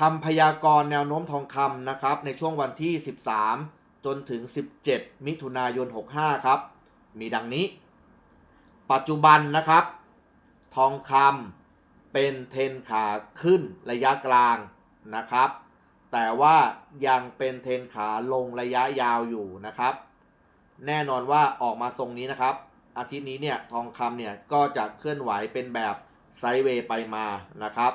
คำพยากรณ์แนวโน้มทองคำนะครับ ในช่วงวันที่ 13 จนถึง 17 มิถุนายน 65 ครับ มีดังนี้ ปัจจุบันนะครับ ทองคำเป็นเทรนขาขึ้นระยะกลางนะครับ แต่ว่ายังเป็นเทรนขาลงระยะยาวอยู่นะครับ แน่นอนว่าออกมาทรงนี้นะครับ อาทิตย์นี้เนี่ยทองคำเนี่ยก็จะเคลื่อนไหวเป็นแบบไซด์เวย์ไปมานะครับ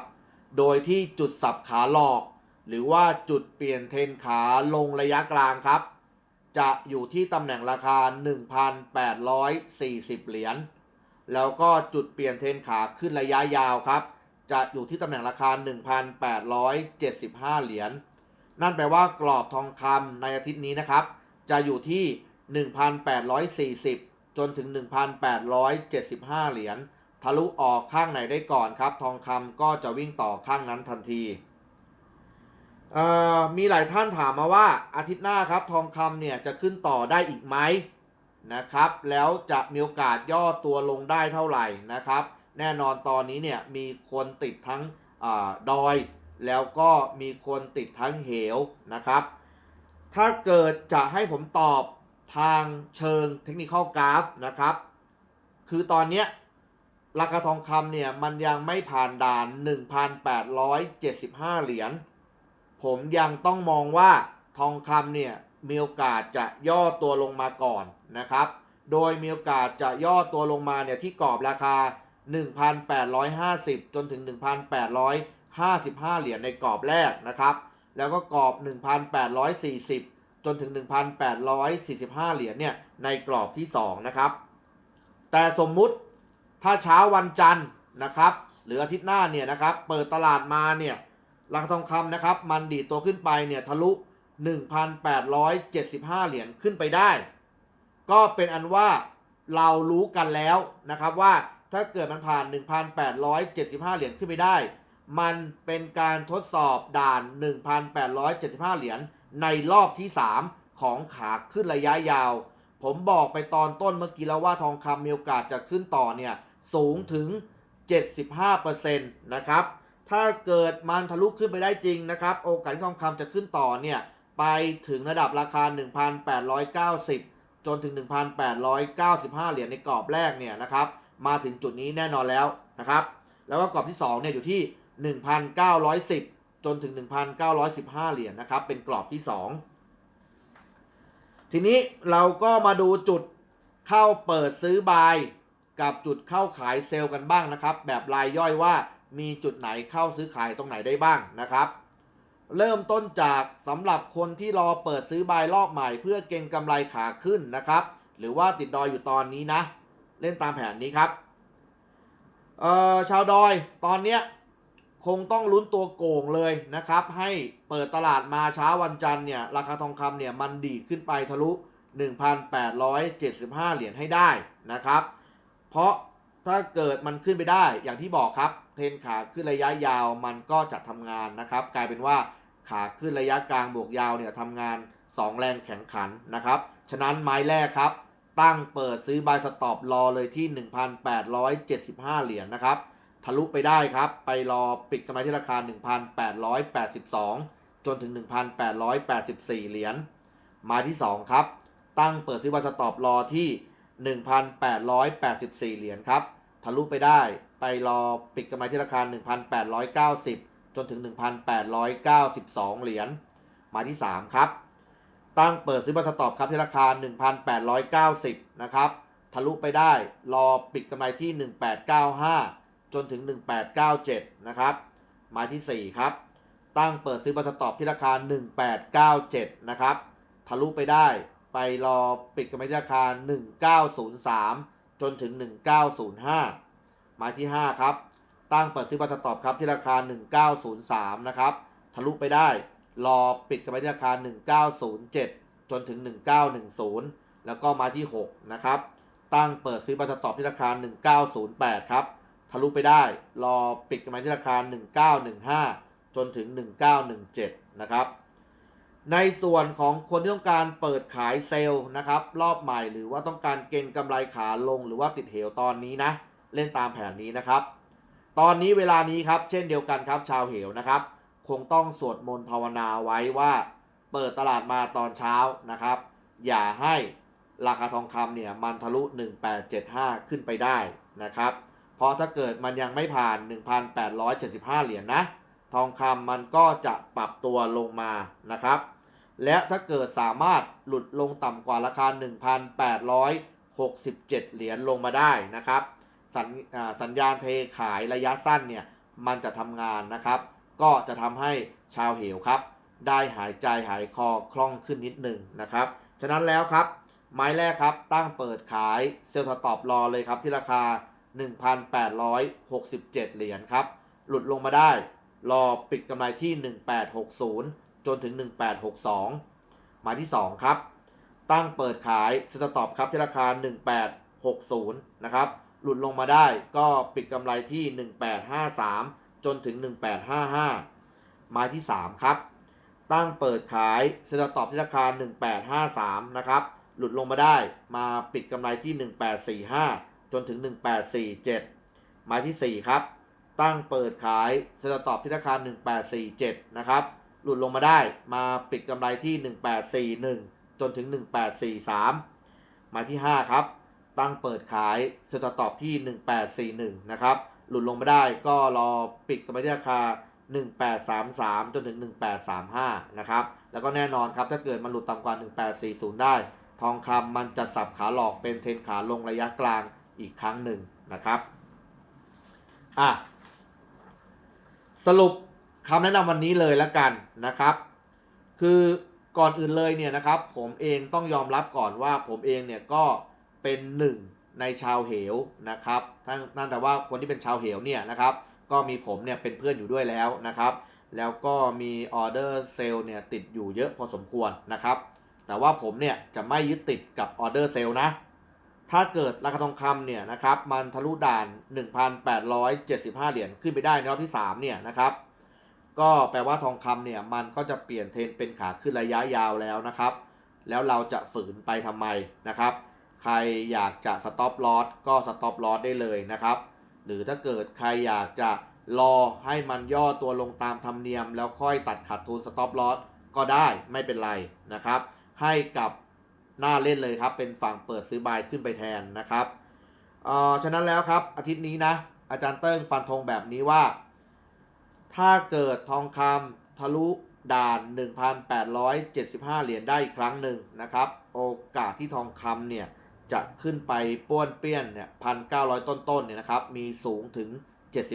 โดยที่จุดสับขาหลอก หรือว่าจุดเปลี่ยนเทรนขาลงระยะกลางครับ จะอยู่ที่ตำแหน่งราคา 1,840 เหรียญ แล้วก็จุดเปลี่ยนเทรนขาขึ้นระยะยาวครับ จะอยู่ที่ตำแหน่งราคา 1,875 เหรียญ นั่นแปลว่ากรอบทองคำในอาทิตย์นี้นะครับ จะอยู่ที่ 1,840 จนถึง 1,875 เหรียญ ทะลุออกข้างไหนได้ก่อนครับ ทองคำก็จะวิ่งต่อข้างนั้นทันทีมีหลายท่านถามมาว่าอาทิตย์หน้าครับทองคำเนี่ยจะขึ้นต่อได้อีกไหมนะครับ แล้วจะมีโอกาสย่อตัวลงได้เท่าไหร่นะครับ แน่นอนตอนนี้เนี่ยมีคนติดทั้งอดอย แล้วก็มีคนติดทั้งเหวนะครับ ถ้าเกิดจะให้ผมตอบทางเชิงเทคนิคอลกราฟนะครับ คือตอนเนี้ย ราคาทองคำเนี่ยมันยังไม่ผ่านด่าน 1,875 เหรียญ ผมยังต้องมองว่าทองคำเนี่ยมีโอกาสจะย่อตัวลงมาก่อนนะครับ โดยมีโอกาสจะย่อตัวลงมาเนี่ยที่กรอบราคา 1,850 จนถึง 1,855 เหรียญในกรอบแรกนะครับ แล้วก็กรอบ 1,840 จนถึง 1,845 เหรียญเนี่ยในกรอบที่ 2 นะครับ แต่สมมุติ ถ้าเช้าวันจันทร์นะครับ หรืออาทิตย์หน้าเนี่ยนะครับ เปิดตลาดมาเนี่ยราคาทองคำนะครับ มันดีตัวขึ้นไปเนี่ยทะลุ 1,875 เหรียญขึ้นไปได้ ก็เป็นอันว่าเรารู้กันแล้วนะครับว่าถ้าเกิดมันผ่าน 1,875 เหรียญขึ้นไปได้ มันเป็นการทดสอบด่าน 1,875 เหรียญในรอบที่ 3 ของขาขึ้นระยะยาว ผมบอกไปตอนต้นเมื่อกี้แล้วว่าทองคำมีโอกาสจะขึ้นต่อเนี่ย สูงถึง 75%นะครับ ถ้าเกิดมันทะลุขึ้นไปได้จริงนะครับ โอกาสที่ทองคำจะขึ้นต่อเนี่ย ไปถึงระดับราคา 1,890 จนถึง 1,895 เหรียญในกรอบแรกเนี่ยนะครับ มาถึงจุดนี้แน่นอนแล้วนะครับ แล้วก็กรอบที่2เนี่ยอยู่ที่ 1,910 จนถึง 1,915 เหรียญนะครับ เป็นกรอบที่ 2 ทีนี้เราก็มาดูจุดเข้าเปิดซื้อบาย กับจุดเข้าขายเซลล์กันบ้างนะครับ แบบรายย่อยว่ามีจุดไหนเข้าซื้อขายตรงไหนได้บ้างนะครับ เริ่มต้นจากสำหรับคนที่รอเปิดซื้อบายรอบใหม่ เพื่อเก็งกำไรขาขึ้นนะครับ หรือว่าติดดอยอยู่ตอนนี้นะ เล่นตามแผนนี้ครับเอ่อชาวดอยตอนเนี้ยคงต้องลุ้นตัวโก่งเลยนะครับ ให้เปิดตลาดมาเช้าวันจันทร์เนี่ยราคาทองคำเนี่ยมันดีดขึ้นไปทะลุ 1,875 เหรียญให้ได้นะครับ เพราะถ้าเกิดมันขึ้นไปได้อย่างที่บอกครับ เทนขาขึ้นระยะยาวมันก็จะทำงานนะครับ กลายเป็นว่าขาขึ้นระยะกลางบวกยาวเนี่ยทำงาน 2 แรงแข็งขันนะครับ ฉะนั้นไม้แรกครับ ตั้งเปิดซื้อบายสต็อปรอเลยที่ 1,875 เหรียญนะครับ ทะลุไปได้ครับ ไปรอปิดกำไรที่ราคา 1,882 จนถึง 1,884 เหรียญมาที่ 2 ครับ ตั้งเปิดซื้อบายสต็อปรอที่ 1,884 เหรียญครับ ทะลุไปได้ไปรอปิดกำไรที่ราคา 1,890 จนถึง 1,892 เหรียญมาที่ 3 ครับ ตั้งเปิดซื้อบายสต็อปครับที่ราคา 1,890 นะครับ ทะลุไปได้รอปิดกำไรที่ 1895 จนถึง 1897 นะครับมาที่ 4 ครับ ตั้งเปิดซื้อบายสต็อปที่ราคา 1897 นะครับ ทะลุไปได้ ไปรอปิดกำไรที่ราคา 1903 จนถึง 1905มาที่ 5 ครับ ตั้งเปิดซื้อบายสต็อปครับที่ราคา 1903 นะครับ ทะลุไปได้ รอปิดกำไรที่ราคา 1907 จนถึง 1910 แล้วก็มาที่ 6 นะครับ ตั้งเปิดซื้อบายสต็อปที่ราคา 1908 ครับ ทะลุไปได้ รอปิดกำไรที่ราคา 1915 จนถึง 1917 นะครับ ในส่วนของคนที่ต้องการเปิดขายเซลล์นะครับ รอบใหม่หรือว่าต้องการเก็งกำไรขาลงหรือว่าติดเหวตอนนี้นะ เล่นตามแผนนี้นะครับ ตอนนี้เวลานี้ครับ เช่นเดียวกันครับ ชาวเหวนะครับ คงต้องสวดมนต์ภาวนาไว้ว่า เปิดตลาดมาตอนเช้านะครับ อย่าให้ราคาทองคำเนี่ยมันทะลุ 1875 ขึ้นไปได้นะครับ เพราะถ้าเกิดมันยังไม่ผ่าน 1,875 เหรียญนนะ ทองคำมันก็จะปรับตัวลงมานะครับ และถ้าเกิดสามารถหลุดลงต่ำกว่าราคา 1,867 เหรียญลงมาได้นะครับ สัญสัญญาณเทขายระยะสั้นเนี่ยมันจะทำงานนะครับ ก็จะทำให้ชาวเหวครับ ได้หายใจหายคอคล่องขึ้นนิดหนึ่งนะครับ ฉะนั้นแล้วครับ ไม้แรกครับตั้งเปิดขายเซลล์สต็อปรอเลยครับที่ราคา 1,867 เหรียญครับ หลุดลงมาได้ รอปิดกำไรที่ 1860 จนถึง 1862 หมายที่ 2 ครับ ตั้งเปิดขายเซลล์สต็อปครับที่ราคา 1860 นะครับ หลุดลงมาได้ก็ปิดกำไรที่ 1853 จนถึง 1855 หมายที่ 3 ครับ ตั้งเปิดขายเซลล์ตอบที่ราคา 1853 นะครับ หลุดลงมาได้มาปิดกำไรที่ 1845 จนถึง 1847 หมายที่ 4 ครับตั้งเปิดขายเซลล์ตอบที่ราคา 1847 นะครับ หลุดลงมาได้มาปิดกำไรที่ 1841 จนถึง 1843 มาที่ 5 ครับ ตั้งเปิดขายเซลล์ตอบที่ 1841 นะครับ หลุดลงมาได้ก็รอปิดกำไรที่ราคา 1833 จนถึง 1835 นะครับ แล้วก็แน่นอนครับถ้าเกิดมันหลุดต่ำกว่า 1840 ได้ ทองคำมันจะสับขาหลอกเป็นเทรนขาลงระยะกลางอีกครั้งหนึ่งนะครับ อะ สรุป คำแนะนำวันนี้เลยแล้วกันนะครับ คือก่อนอื่นเลยเนี่ยนะครับ ผมเองต้องยอมรับก่อนว่าผมเองเนี่ยก็เป็นหนึ่งในชาวเหวนะครับท่านนั่นแต่ว่าคนที่เป็นชาวเหวเนี่ยนะครับ ก็มีผมเนี่ยเป็นเพื่อนอยู่ด้วยแล้วนะครับ แล้วก็มีออเดอร์เซลล์เนี่ยติดอยู่เยอะพอสมควรนะครับ แต่ว่าผมเนี่ยจะไม่ยึดติดกับออเดอร์เซลล์นะ ถ้าเกิดราคาทองคำเนี่ยนะครับมันทะลุด่าน 1,875 เหรียญขึ้นไปได้ในรอบที่ 3 เนี่ยนะครับ ก็แปลว่าทองคำเนี่ยมันก็จะเปลี่ยนเทรนเป็นขาขึ้นระยะยาวแล้วนะครับ แล้วเราจะฝืนไปทำไมนะครับ ใครอยากจะสต็อปลอสก็สต็อปลอสได้เลยนะครับ หรือถ้าเกิดใครอยากจะรอให้มันย่อตัวลงตามธรรมเนียม แล้วค่อยตัดขาดทุนสต็อปลอสก็ได้ไม่เป็นไรนะครับ ให้กับหน้าเล่นเลยครับ เป็นฝั่งเปิดซื้อบายขึ้นไปแทนนะครับเอ่อฉะนั้นแล้วครับอาทิตย์นี้นะอาจารย์เติ้งฟันธงแบบนี้ว่า ถ้าเกิดทองคำทะลุด่าน 1,875 เหรียญได้อีกครั้งหนึ่งนะครับ โอกาสที่ทองคำเนี่ยจะขึ้นไปป้วนเปี้ยนเนี่ยพันเก้าต้นๆเนี่ยนะครับ มีสูงถึง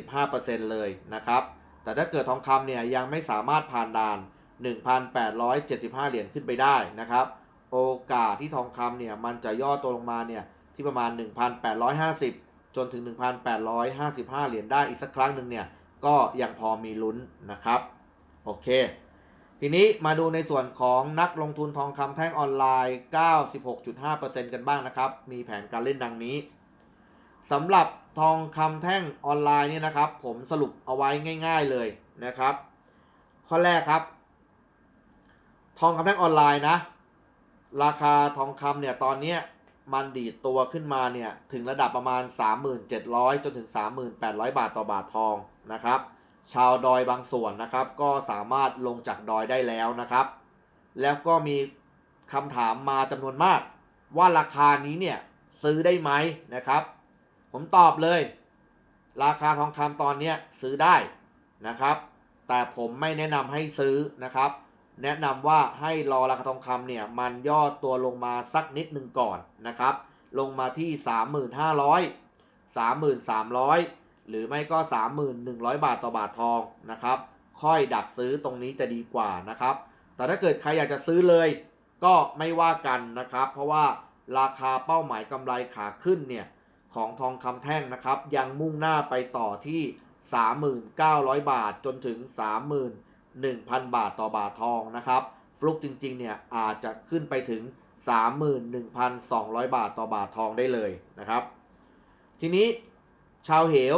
75%เลยนะครับ แต่ถ้าเกิดทองคำเนี่ยยังไม่สามารถผ่านด่าน 1,875 เหรียญขึ้นไปได้นะครับ โอกาสที่ทองคำเนี่ยมันจะย่อตัวลงมาเนี่ยที่ประมาณ 1,850 จนถึง 1,855 เหรียญได้อีกสักครั้งหนึ่งเนี่ย ก็ยังพอมีลุ้นนะครับ โอเค ทีนี้มาดูในส่วนของนักลงทุนทองคำแท่งออนไลน์ 96.5%กันบ้างนะครับ มีแผนการเล่นดังนี้สำหรับทองคำแท่งออนไลน์เนี่ยนะครับ ผมสรุปเอาไว้ง่าย ๆเลยนะครับ ข้อแรกครับ ทองคำแท่งออนไลน์นะ ราคาทองคำเนี่ยตอนเนี้ย มันดีดตัวขึ้นมาเนี่ยถึงระดับประมาณ 3,700 จนถึง 3,800 บาทต่อบาททองนะครับ ชาวดอยบางส่วนนะครับ ก็สามารถลงจากดอยได้แล้วนะครับ แล้วก็มีคำถามมาจำนวนมาก ว่าราคานี้เนี่ยซื้อได้ไหมนะครับ ผมตอบเลย ราคาทองคำตอนนี้ซื้อได้นะครับ แต่ผมไม่แนะนำให้ซื้อนะครับ แนะนำว่าให้รอราคาทองคำเนี่ยมันย่อตัวลงมาสักนิดหนึ่งก่อนนะครับ ลงมาที่ 3,500 3,300 หรือไม่ก็ 3,100 บาทต่อบาททองนะครับ ค่อยดักซื้อตรงนี้จะดีกว่านะครับ แต่ถ้าเกิดใครอยากจะซื้อเลย ก็ไม่ว่ากันนะครับ เพราะว่าราคาเป้าหมายกำไรขาขึ้นเนี่ยของทองคำแท่งนะครับ ยังมุ่งหน้าไปต่อที่ 3,900 บาทจนถึง 1,000 บาทต่อบาททองนะครับ ฟลุกจริงๆเนี่ยอาจจะขึ้นไปถึง 31,200 บาทต่อบาททองได้เลยนะครับ ทีนี้ชาวเหว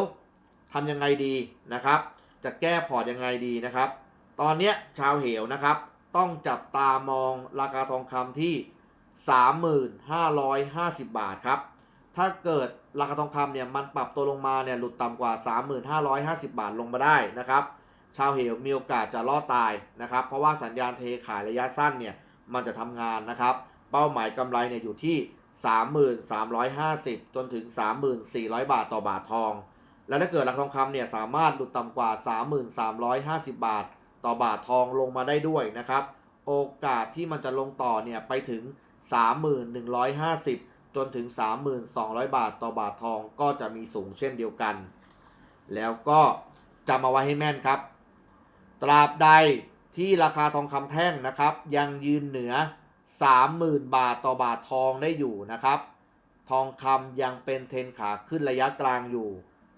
ทำยังไงดีนะครับ จะแก้พอร์ตยังไงดีนะครับ ตอนเนี้ยชาวเหวนะครับ ต้องจับตามองราคาทองคำที่ 3,550 บาทครับ ถ้าเกิดราคาทองคำเนี่ยมันปรับตัวลงมาเนี่ยหลุดต่ำกว่า 3,550 บาทลงมาได้นะครับ ชาวเหวมีโอกาสจะรอดตายนะครับ เพราะว่าสัญญาณเทขายระยะสั้นเนี่ยมันจะทำงานนะครับ เป้าหมายกำไรเนี่ยอยู่ที่ 3350 จนถึง 3400 บาทต่อบาททอง แล้วถ้าเกิดราคาทองคำเนี่ยสามารถหลุดต่ำกว่า 3350 บาท ต่อบาททองลงมาได้ด้วยนะครับ โอกาสที่มันจะลงต่อเนี่ยไปถึง 3150 จนถึง 3200 บาทต่อบาททองก็จะมีสูงเช่นเดียวกัน แล้วก็จำเอาไว้ให้แม่นครับ ตราบใดที่ราคาทองคำแท่งนะครับ ยังยืนเหนือ 30,000 บาทต่อบาททองได้อยู่นะครับ ทองคำยังเป็นเทรนขาขึ้นระยะกลางอยู่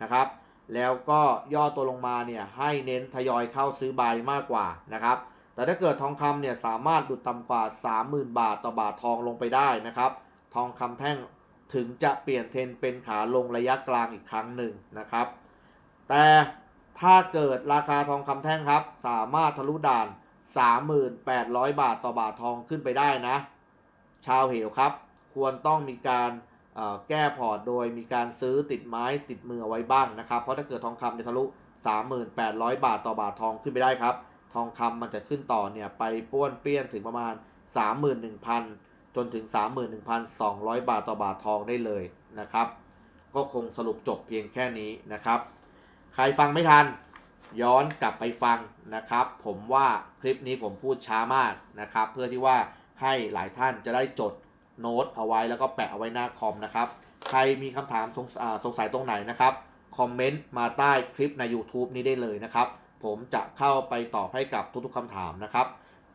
นะครับ แล้วก็ย่อตัวลงมาเนี่ยให้เน้นทยอยเข้าซื้อบายมากกว่านะครับ แต่ถ้าเกิดทองคำเนี่ยสามารถดุดต่ำกว่า 30,000 บาทต่อบาททองลงไปได้นะครับ ทองคำแท่งถึงจะเปลี่ยนเทรนเป็นขาลงระยะกลางอีกครั้งหนึ่งนะครับ แต่ ถ้าเกิดราคาทองคำแท่งครับ สามารถทะลุด่าน 3,800 บาทต่อบาททองขึ้นไปได้นะ ชาวเหวครับ ควรต้องมีการแก้พอร์ตโดยมีการซื้อติดไม้ติดมือเอาไว้บ้างนะครับ เพราะถ้าเกิดทองคำเนี่ยทะลุ 3,800 บาทต่อบาททองขึ้นไปได้ครับ ทองคำมันจะขึ้นต่อเนี่ยไปป้วนเปี้ยนถึงประมาณ 31,000 จนถึง 31,200 บาทต่อบาททองได้เลยนะครับ ก็คงสรุปจบเพียงแค่นี้นะครับ ใครฟังไม่ทัน ย้อนกลับไปฟังนะครับ ผมว่าคลิปนี้ผมพูดช้ามากนะครับ เพื่อที่ว่าให้หลายท่านจะได้จดโน้ตเอาไว้แล้วก็แปะเอาไว้หน้าคอมนะครับ ใครมีคำถามสงสงสัยตรงไหนนะครับคอมเมนต์มาใต้คลิปใน YouTube นี้ได้เลยนะครับ ผมจะเข้าไปตอบให้กับทุกๆคำถามนะครับ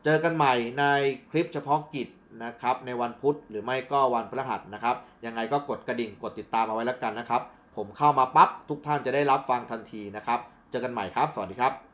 เจอกันใหม่ในคลิปเฉพาะกิจนะครับ ในวันพุธหรือไม่ก็วันพฤหัสนะครับ ยังไงก็กดกระดิ่งกดติดตามเอาไว้แล้วกันนะครับ ผมเข้ามาปั๊บทุกท่านจะได้รับฟังทันทีนะครับ เจอกันใหม่ครับ สวัสดีครับ